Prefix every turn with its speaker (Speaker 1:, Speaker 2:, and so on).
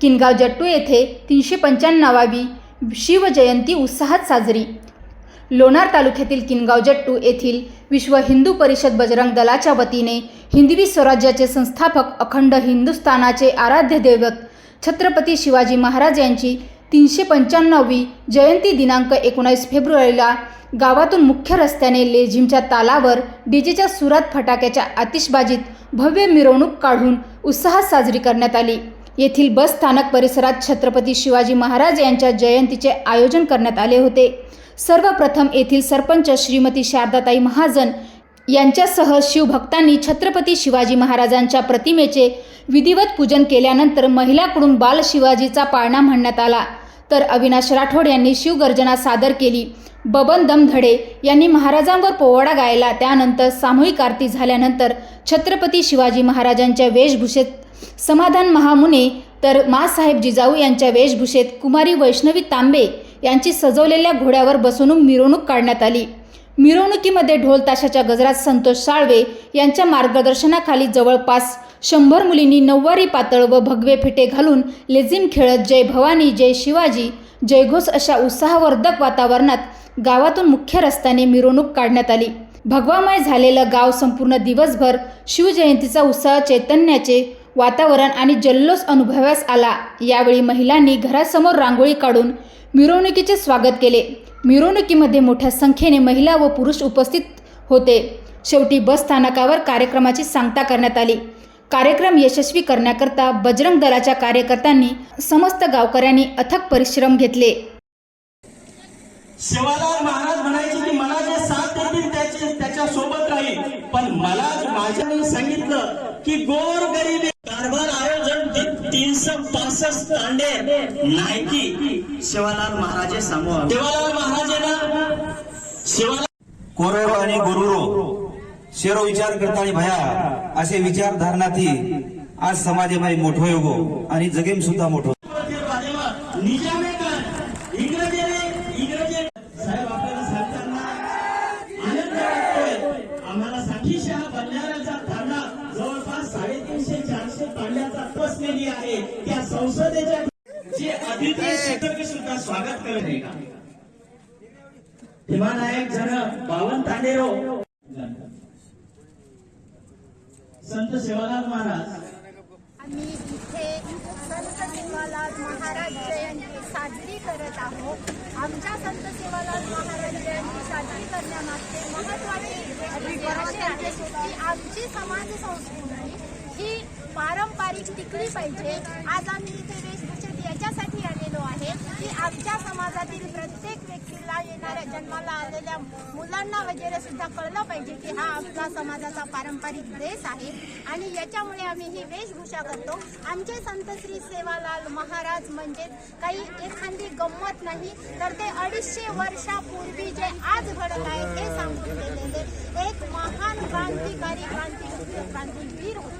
Speaker 1: किनगाव जट्टू येथे तीनशे पंच्याण्णवावी शिवजयंती उत्साहात साजरी. लोणार तालुक्यातील किनगाव जट्टू येथील विश्व हिंदू परिषद बजरंग दलाच्या वतीने हिंदवी स्वराज्याचे संस्थापक अखंड हिंदुस्थानाचे आराध्य दैवत छत्रपती शिवाजी महाराज यांची तीनशे पंच्याण्णववी जयंती दिनांक एकोणावीस फेब्रुवारीला गावातून मुख्य रस्त्याने लेझिमच्या तालावर डीजेच्या सुरात फटाक्याच्या आतिषबाजीत भव्य मिरवणूक काढून उत्साहात साजरी करण्यात आली. येथील बस स्थानक परिसरात छत्रपती शिवाजी महाराज यांच्या जयंतीचे आयोजन करण्यात आले होते. सर्वप्रथम येथील सरपंच श्रीमती शारदाताई महाजन यांच्यासह शिवभक्तांनी छत्रपती शिवाजी महाराजांच्या प्रतिमेचे विधिवत पूजन केल्यानंतर महिलाकडून बाल शिवाजीचा पाळणा म्हणण्यात आला. तर अविनाश राठोड यांनी शिवगर्जना सादर केली. बबन दमधडे यांनी महाराजांवर पोवाडा गायला. त्यानंतर सामूहिक आरती झाल्यानंतर छत्रपती शिवाजी महाराजांच्या वेशभूषेत समाधान महामुने तर मासाहेब जिजाऊ यांच्या वेशभूषेत कुमारी वैष्णवी तांबे यांची सजवलेल्या घोड्यावर बसवणूक मिरवणूक काढण्यात आली. मिरवणुकीमध्ये ढोल ताशाच्या गजरात संतोष साळवे यांच्या मार्गदर्शनाखाली जवळपास शंभर मुलींनी नऊवारी पातळ व भगवे फिटे घालून लेझिम खेळत जय भवानी जय शिवाजी जयघोष अशा उत्साहवर्धक वातावरणात गावातून मुख्य रस्त्याने मिरवणूक काढण्यात आली. भगवामय झालेलं गाव संपूर्ण दिवसभर शिवजयंतीचा उत्साह चैतन्याचे वातावरण आणि जल्लोष अनुभवास आला. यावेळी महिलांनी घरासमोर रांगोळी काढून मिरवणुकीचे स्वागत केले. मिरवणुकीमध्ये मोठ्या संख्येने महिला व पुरुष उपस्थित होते. शेवटी बस स्थानकावर कार्यक्रमाची सांगता करण्यात आली. कार्यक्रम यशस्वी करण्याकरता बजरंग दलाच्या कार्यकर्त्यांनी समस्त गावकऱ्यांनी अथक परिश्रम घेतले.
Speaker 2: शिवालाल महाराज म्हणायचे की मला जे साथ देतील त्याचे त्याच्या सोबत राहील. पण मला माझ्याने सांगितलं की गोर गरिबी तीनशे पासष्ट तांडे नाही की? शिवालाल महाराजे समोर. शिवालाल महाराजेना शिवालाल
Speaker 3: कोरोरो आणि गुरुरो शेरो विचार करता आणि भया असे विचारधारणाથી आज समाजामध्ये मोठो योगो आणि जगेम सुद्धा मोठो
Speaker 2: निजामे साडेतीनशे चारशे पांड्याचा बसलेली आहे. त्या संसदेच्या जे अतिथी शिक्षक सुद्धा स्वागत करत आहे का भीमानायक जन बावन तांडेरो संत सेवालाल महाराज.
Speaker 4: आम्ही इथे संत सेवालाल महाराज जयंती साजरी करत आहोत. आमच्या संत सेवालाल महाराज जयंती साजरी करण्यामागचे महत्त्वाचे आमची समाज संस्कृती ही पारंपरिक टिकली पाहिजे. आज आम्ही इथे वेशभूषेत याच्यासाठी आलेलो आहे की आमच्या समाजातील प्रत्येक व्यक्तीला येणाऱ्या जन्माला आलेल्या मुलांना वगैरे सुद्धा कळलं पाहिजे की हा आपला समाजाचा पारंपरिक ड्रेस आहे. आणि याच्यामुळे आम्ही ही वेशभूषा करतो. आमचे संत श्री सेवालाल महाराज म्हणजे काही एखादी गंमत नाही तर ते अडीचशे वर्षापूर्वी जे आज घडत आहे ते सांगून गेलेले banting banting.